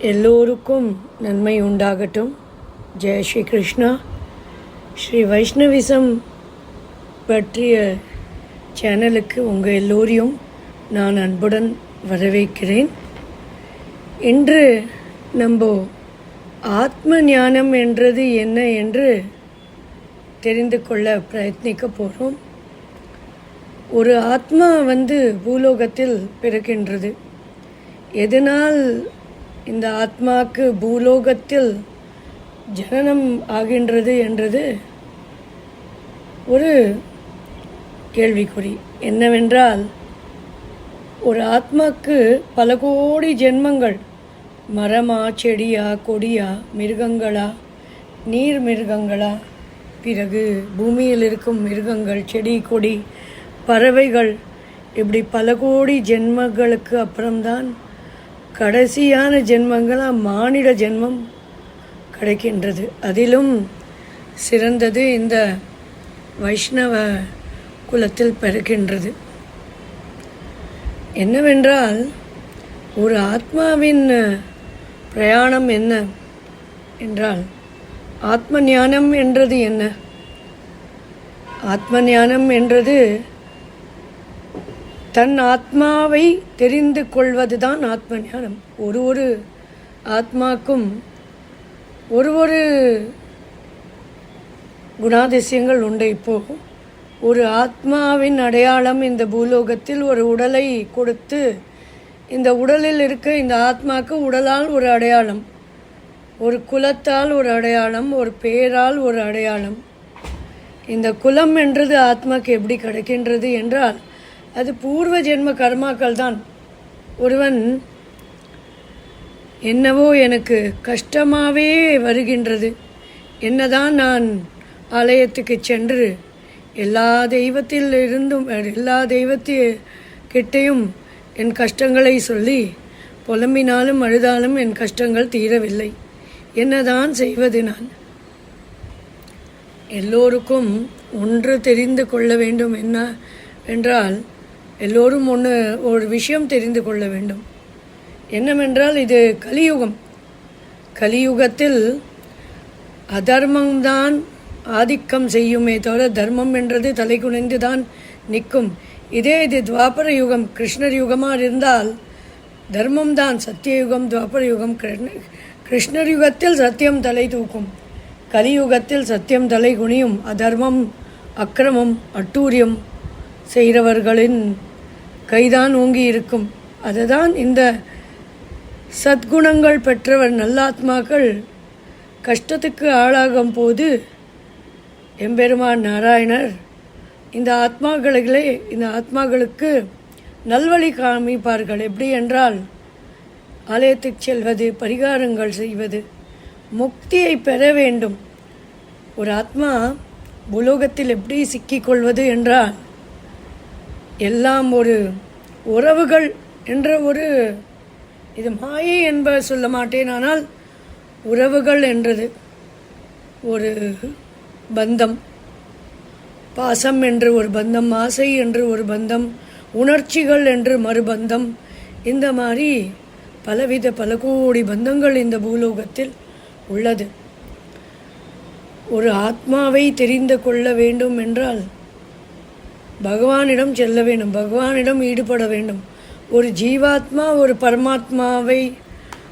எல்லோருக்கும் நன்மை உண்டாகட்டும். ஜெய ஸ்ரீ கிருஷ்ணா. ஸ்ரீ வைஷ்ணவிசம் பற்றிய சேனலுக்கு உங்கள் எல்லோரையும் நான் அன்புடன் வரவேற்கிறேன். இன்று நம்ம ஆத்ம ஞானம் என்றது என்ன என்று தெரிந்து கொள்ள பிரயத்னிக்க போகிறோம் ஒரு ஆத்மா வந்து பூலோகத்தில் பிறக்கின்றது. எதனால் இந்த ஆத்மாக்கு பூலோகத்தில் ஜனனம் ஆகின்றது என்றது ஒரு கேள்விக்குறி. என்னவென்றால் ஒரு ஆத்மாக்கு பல கோடி ஜென்மங்கள். மரமா செடியா கொடியா மிருகங்களா நீர் மிருகங்களா? பிறகு பூமியில் இருக்கும் மிருகங்கள் செடி கொடி பறவைகள் இப்படி பல கோடி ஜென்மங்களுக்கு அப்புறம்தான் கடைசியான ஜென்மங்களாக மானிட ஜென்மம் கிடைக்கின்றது. அதிலும் சிறந்தது இந்த வைஷ்ணவ குலத்தில் பிறக்கின்றது. என்னவென்றால் ஒரு ஆத்மாவின் பிரயாணம் என்ன என்றால் ஆத்ம ஞானம் என்றது என்ன? ஆத்ம ஞானம் என்றது தன் ஆத்மாவை தெரிந்து கொள்வதுதான் ஆத்ம ஞானம் ஒரு ஒரு ஆத்மாக்கும் ஒரு ஒரு குணாதிசயங்கள் உண்டு இப்போ. ஒரு ஆத்மாவின் அடையாளம் இந்த பூலோகத்தில் ஒரு உடலை கொடுத்து இந்த உடலில் இருக்க இந்த ஆத்மாக்கு உடலால் ஒரு அடையாளம் ஒரு குலத்தால் ஒரு அடையாளம் ஒரு பேரால் ஒரு அடையாளம். இந்த குலம் என்றது ஆத்மாக்கு எப்படி கிடைக்கின்றது என்றால் அது பூர்வ ஜென்ம கர்மாக்கள் தான். ஒருவன் என்னவோ எனக்கு கஷ்டமாகவே வருகின்றது. என்னதான் நான் ஆலயத்துக்கு சென்று எல்லா தெய்வத்தில் இருந்தும் எல்லா தெய்வத்தி கிட்டையும் என் கஷ்டங்களை சொல்லி புலம்பினாலும் அழுதாலும் என் கஷ்டங்கள் தீரவில்லை. என்னதான் செய்வது நான்? எல்லோருக்கும் ஒன்று தெரிந்து கொள்ள வேண்டும் என்ன என்றால் எல்லோரும் ஒன்று ஒரு விஷயம் தெரிந்து கொள்ள வேண்டும். என்னவென்றால் இது கலியுகம். கலியுகத்தில் அதர்மம்தான் ஆதிக்கம் செய்யுமே தவிர தர்மம் என்றது தலை குனிந்து தான் நிற்கும். இதே இது துவாபர யுகம் கிருஷ்ணர் யுகமாக இருந்தால் தர்மம் தான் சத்தியயுகம் துவாபர யுகம் கிருஷ்ணர் யுகத்தில் சத்தியம் தலை தூக்கும். கலியுகத்தில் சத்தியம் தலை குனியும் அதர்மம் அக்கிரமம் அட்டூரியம் செய்கிறவர்களின் கைதான் ஓங்கி இருக்கும். அதுதான் இந்த சத்குணங்கள் பெற்றவர் நல்லாத்மாக்கள் கஷ்டத்துக்கு ஆளாகும் போது எம்பெருமான் நாராயணர் இந்த ஆத்மாக்களே இந்த ஆத்மாக்களுக்கு நல்வழி காமிப்பார்கள். எப்படி என்றால் ஆலயத்துக்கு செல்வது பரிகாரங்கள் செய்வது முக்தியை பெற வேண்டும். ஒரு ஆத்மா உலோகத்தில் எப்படி சிக்கிக்கொள்வது என்றால் எல்லாம் ஒரு உறவுகள் என்ற ஒரு இது மாயை என்ப சொல்ல மாட்டேன் ஆனால் உறவுகள் என்றது ஒரு பந்தம். பாசம் என்று ஒரு பந்தம் ஆசை என்று ஒரு பந்தம் உணர்ச்சிகள் என்று மறுபந்தம். இந்த மாதிரி பலவித பல கோடி பந்தங்கள் இந்த பூலோகத்தில் உள்ளது. ஒரு ஆத்மாவை தெரிந்து கொள்ள வேண்டும் என்றால் பகவானிடம் செல்ல வேண்டும் பகவானிடம் ஈடுபட வேண்டும். ஒரு ஜீவாத்மா ஒரு பரமாத்மாவை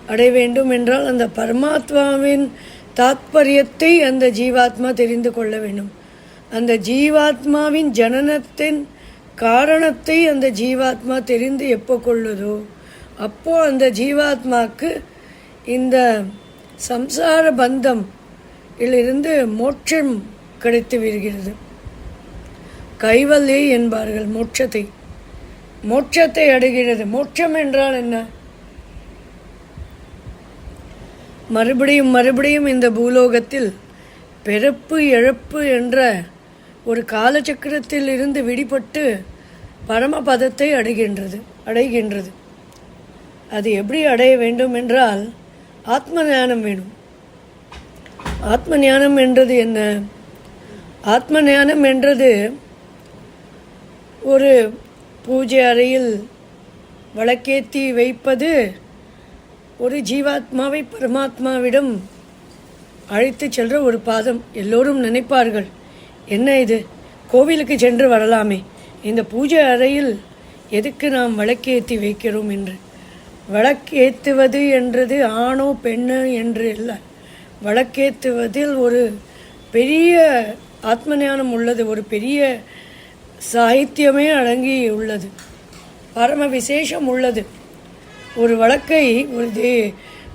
அடைய வேண்டும் என்றால் அந்த பரமாத்மாவின் தாத்பரியத்தை அந்த ஜீவாத்மா தெரிந்து கொள்ள வேண்டும். அந்த ஜீவாத்மாவின் ஜனனத்தின் காரணத்தை அந்த ஜீவாத்மா தெரிந்து எப்போ கொள்ளுதோ அப்போ அந்த ஜீவாத்மாக்கு இந்த சம்சார பந்தம் இலிருந்து மோட்சம் கிடைத்து விடுகிறது. கைவல்லி என்பார்கள் மோட்சத்தை. மோட்சத்தை அடைகிறது. மோட்சம் என்றால் என்ன? மறுபடியும் மறுபடியும் இந்த பூலோகத்தில் பிறப்பு இழப்பு என்ற ஒரு காலச்சக்கரத்தில் இருந்து விடுபட்டு பரமபதத்தை அடைகின்றது அடைகின்றது. அது எப்படி அடைய வேண்டும் என்றால் ஆத்ம ஞானம் வேணும். ஆத்ம ஞானம் என்றது என்ன? ஆத்ம ஞானம் என்றது ஒரு பூஜை அறையில் வழக்கேற்றி வைப்பது ஒரு ஜீவாத்மாவை பரமாத்மாவிடம் அழைத்து செல்ற ஒரு பாதம். எல்லோரும் நினைப்பார்கள் என்ன இது? கோவிலுக்கு சென்று வரலாமே. இந்த பூஜை அறையில் எதுக்கு நாம் வழக்கேற்றி வைக்கிறோம் என்று? வழக்கேற்றுவது என்றது ஆணோ பெண்ணோ என்று இல்லை. வழக்கேற்றுவதில் ஒரு பெரிய ஆத்ம ஞானம் உள்ளது. ஒரு பெரிய சாகித்யமே அடங்கி உள்ளது பரம விசேஷம் உள்ளது ஒரு வழக்கை ஒரு தெய்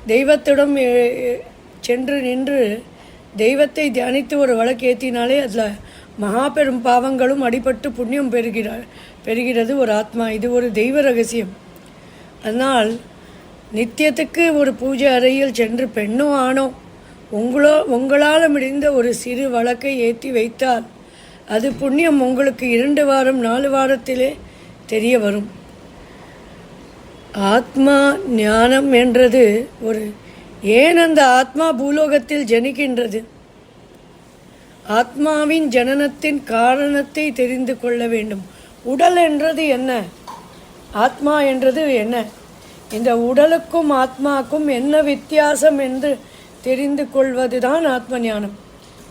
தெய்வத்திடம் சென்று நின்று தெய்வத்தை தியானித்து ஒரு வழக்கு ஏற்றினாலே அதில் மகா பெரும் பாவங்களும் அடிபட்டு புண்ணியம் பெறுகிறார் பெறுகிறது ஒரு ஆத்மா. இது ஒரு தெய்வ ரகசியம். அதனால் நித்தியத்துக்கு ஒரு பூஜை அறையில் சென்று பெண்ணோ ஆணோ உங்களோ உங்களால் முடிந்த ஒரு சிறு வழக்கை ஏற்றி வைத்தால் அது புண்ணியம் உங்களுக்கு இரண்டு வாரம் நாலு வாரத்திலே தெரிய வரும். ஆத்மா ஞானம் என்றது ஒரு ஏன் அந்த ஆத்மா பூலோகத்தில் ஜனிக்கின்றது? ஆத்மாவின் ஜனனத்தின் காரணத்தை தெரிந்து கொள்ள வேண்டும். உடல் என்றது என்ன? ஆத்மா என்றது என்ன? இந்த உடலுக்கும் ஆத்மாக்கும் என்ன வித்தியாசம் என்று தெரிந்து கொள்வதுதான் ஆத்ம ஞானம்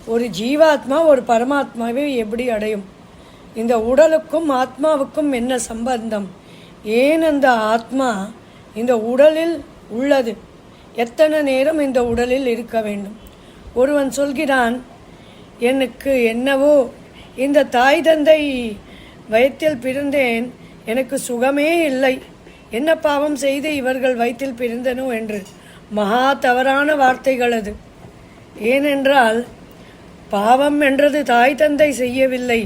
ஒரு ஜீவாத்மா ஒரு பரமாத்மாவை எப்படி அடையும்? இந்த உடலுக்கும் ஆத்மாவுக்கும் என்ன சம்பந்தம்? ஏன் அந்த ஆத்மா இந்த உடலில் உள்ளது? எத்தனை நேரம் இந்த உடலில் இருக்க வேண்டும்? ஒருவன் சொல்கிறான் எனக்கு என்னவோ இந்த தாய் தந்தை வயிற்றில் பிறந்தேன் எனக்கு சுகமே இல்லை. என்ன பாவம் செய்து இவர்கள் வயிற்றில் பிறந்தனோ என்று. மகா தவறான வார்த்தைகள் அது. ஏனென்றால் பாவம் என்றது தாய் தந்தை செய்யவில்லை.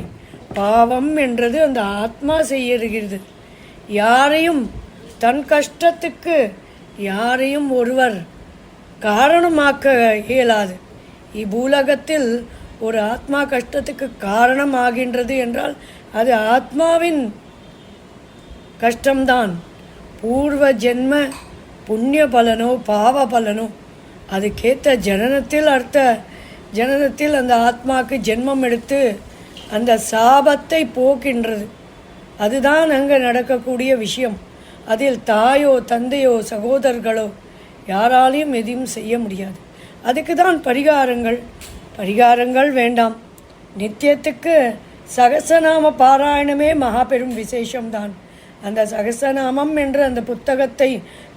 பாவம் என்றது அந்த ஆத்மா செய்கிறது யாரையும் தன் கஷ்டத்துக்கு யாரையும் ஒருவர் காரணமாக்க இயலாது. இப்பூலகத்தில் ஒரு ஆத்மா கஷ்டத்துக்கு காரணமாகின்றது என்றால் அது ஆத்மாவின் கஷ்டம்தான். பூர்வ ஜென்ம புண்ணிய பலனோ பாவ பலனோ அதுக்கேற்ற ஜனனத்தில் அர்த்த ஜனனத்தில் அந்த ஆத்மாக்கு ஜென்மம் எடுத்து அந்த சாபத்தை போக்கின்றது. அதுதான் அங்கே நடக்கக்கூடிய விஷயம். அதில் தாயோ தந்தையோ சகோதரர்களோ யாராலையும் எதையும் செய்ய முடியாது. அதுக்கு தான் பரிகாரங்கள். பரிகாரங்கள் வேண்டாம். நித்தியத்துக்கு சகசநாம பாராயணமே மகாபெரும் விசேஷம்தான். அந்த சகசநாமம் என்ற அந்த புத்தகத்தை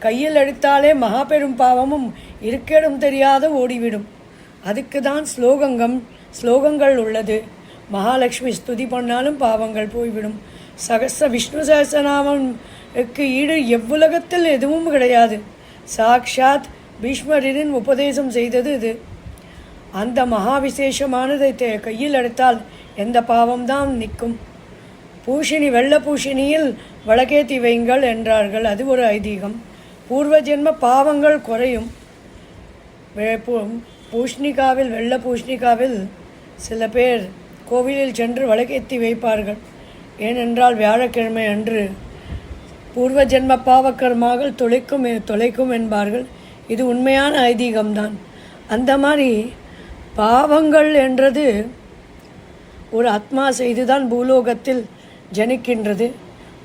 கையில் எடுத்தாலே மகாபெரும் பாவமும் இருக்கிடம் தெரியாத ஓடிவிடும். அதுக்கு தான் ஸ்லோகங்கம் ஸ்லோகங்கள் உள்ளது. மகாலட்சுமி ஸ்துதி பண்ணாலும் பாவங்கள் போய்விடும். சகச விஷ்ணு சகசநாமம்க்கு ஈடு எவ்வுலகத்தில் எதுவும் கிடையாது. சாக்ஷாத் பீஷ்மரின் உபதேசம் செய்தது இது. அந்த மகாவிசேஷமானதை கையில் எடுத்தால் எந்த பாவம்தான் நிற்கும். பூஷினி வெள்ள பூஷினியில் வழக்கேத்தி வைங்கள் என்றார்கள். அது ஒரு ஐதீகம். பூர்வ ஜென்ம பாவங்கள் குறையும். பூஷ்ணிகாவில் வெள்ள பூஷ்ணிகாவில் சில பேர் கோவிலில் சென்று வழக்கேத்தி வைப்பார்கள். ஏனென்றால் வியாழக்கிழமை அன்று பூர்வ ஜென்ம பாவக்கர்மாக தொலைக்கும் தொலைக்கும் என்பார்கள். இது உண்மையான ஐதீகம்தான். அந்த மாதிரி பாவங்கள் என்றது ஒரு ஆத்மா செய்துதான் பூலோகத்தில் ஜனிக்கின்றது.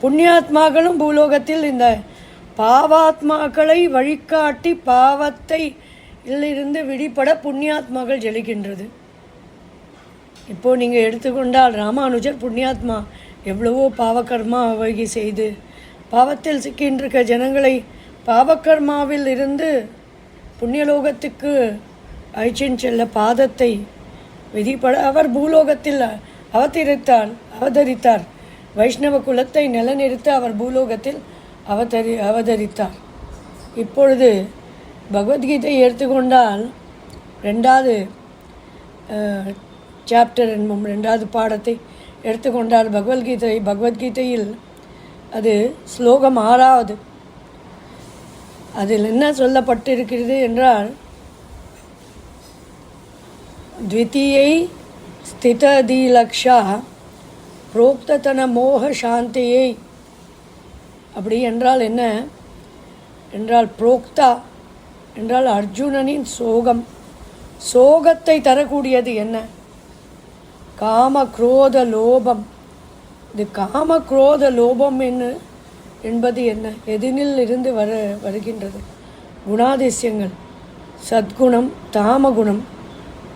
புண்ணியாத்மாக்களும் பூலோகத்தில் இந்த பாவாத்மாக்களை வழிகாட்டி பாவத்தை இதிலிருந்து விடுபட புண்ணியாத்மாக்கள் ஜெலிக்கின்றது. இப்போ நீங்கள் எடுத்துக்கொண்டால் ராமானுஜர் புண்ணியாத்மா எவ்வளவோ பாவகர்மா வகி செய்து பாவத்தில் சிக்கின்றிருக்க ஜனங்களை பாவகர்மாவில் இருந்து புண்ணியலோகத்துக்கு அழிச்சின் செல்ல பாதத்தை விதிப்பட அவர் பூலோகத்தில் அவதரித்தார் அவதரித்தார். வைஷ்ணவ குலத்தை நிலநிறுத்த அவர் பூலோகத்தில் அவதரி அவதரித்தார். இப்பொழுது பகவத்கீதை எடுத்துக்கொண்டால் ரெண்டாவது சாப்டர் என்னும் ரெண்டாவது பாடத்தை எடுத்துக்கொண்டால் பகவத்கீதை பகவத்கீதையில் அது ஸ்லோகம் ஆறாவது அதில் என்ன சொல்லப்பட்டிருக்கிறது என்றால் द्वितीयै ஸ்திததிலக்ஷா புரோக்ததன மோக சாந்தியை அப்படி என்றால் என்ன என்றால் புரோக்தா என்றால் அர்ஜுனனின் சோகம். சோகத்தை தரக்கூடியது என்ன? காம குரோத லோபம். இது காம குரோத லோபம் என்ன? என்பது என்ன? எதினில் இருந்து வர வருகின்றது. குணாதிசயங்கள். சத்குணம் தாமகுணம்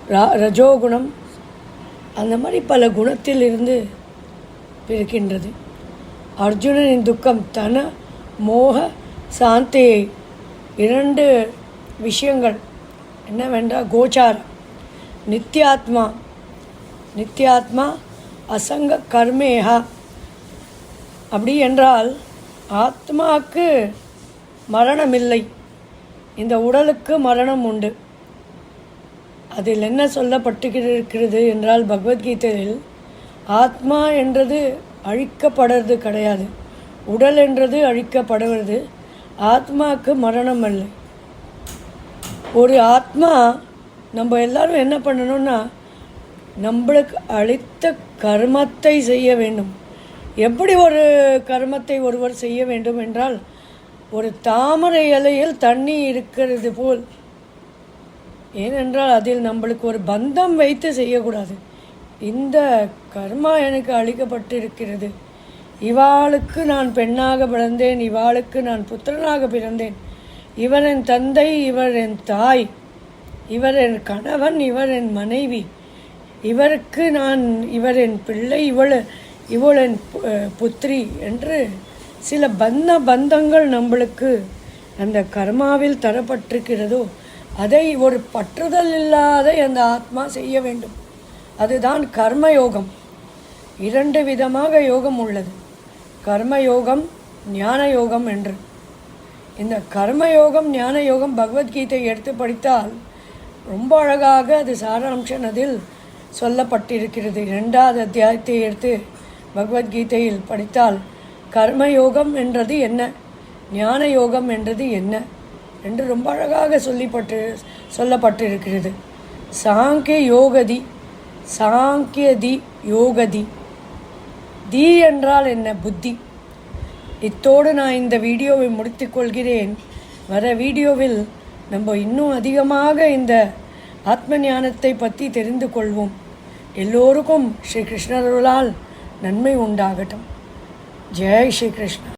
ரா ரஜோகுணம். அந்த மாதிரி பல குணத்தில் இருந்து பிறக்கின்றது. அர்ஜுனனின் துக்கம் தன மோக சாந்தியை இரண்டு விஷயங்கள். என்னவென்றால் கோச்சாரம். நித்யாத்மா. நித்யாத்மா அசங்க கர்மேகா அப்படி என்றால் ஆத்மாவுக்கு மரணமில்லை. இந்த உடலுக்கு மரணம் உண்டு. அதில் என்ன சொல்லப்பட்டிருக்கிறது என்றால் பகவத்கீதையில் ஆத்மா என்றது அழிக்கப்படுறது கிடையாது. உடல் என்றது அழிக்கப்படுவது ஆத்மாவுக்கு மரணம் அல்ல. ஒரு ஆத்மா நம்ம எல்லாரும் என்ன பண்ணணும்னா நம்மளுக்கு அளித்த கர்மத்தை செய்ய வேண்டும். எப்படி ஒரு கர்மத்தை ஒருவர் செய்ய வேண்டும் என்றால் ஒரு தாமரை இலையில் தண்ணி இருக்கிறது போல். ஏனென்றால் அதில் நம்மளுக்கு ஒரு பந்தம் வைத்து செய்யக்கூடாது. இந்த கர்மா எனக்கு அளிக்கப்பட்டிருக்கிறது. இவாளுக்கு நான் பெண்ணாக பிறந்தேன் இவாளுக்கு நான் புத்திரனாக பிறந்தேன். இவர் என் தந்தை இவர் என் தாய் இவர் என் கணவன் இவர் என் மனைவி. இவருக்கு நான் இவர் என் பிள்ளை இவள் இவள் என் பு- புத்திரி என்று சில பந்த பந்தங்கள் நம்மளுக்கு அந்த கர்மாவில் தரப்பட்டிருக்கிறதோ அதை ஒரு பற்றுதல் இல்லாத அந்த ஆத்மா செய்ய வேண்டும். அதுதான் கர்மயோகம். இரண்டு விதமாக யோகம் உள்ளது. கர்மயோகம் ஞான யோகம் என்று. இந்த கர்மயோகம் ஞான யோகம் பகவத்கீதை எடுத்து படித்தால் ரொம்ப அழகாக அது சாராம்சம் அதில் சொல்லப்பட்டிருக்கிறது. இரண்டாவது அத்தியாயத்தை எடுத்து பகவத்கீதையில் படித்தால் கர்மயோகம் என்றது என்ன? ஞான யோகம் என்றது என்ன? என்று ரொம்ப அழகாக சொல்லிப்பட்டு சொல்லப்பட்டிருக்கிறது. சாங்கிய யோகதி சாங்கியதி யோகதி. தி என்றால் என்ன? புத்தி. இத்தோடு நான் இந்த வீடியோவை முடித்துக்கொள்கிறேன். வர வீடியோவில் நம்ம இன்னும் அதிகமாக இந்த ஆத்ம ஞானத்தை பற்றி தெரிந்து கொள்வோம். எல்லோருக்கும் ஸ்ரீ கிருஷ்ணருளால் நன்மை உண்டாகட்டும். ஜெய் ஸ்ரீ கிருஷ்ணா.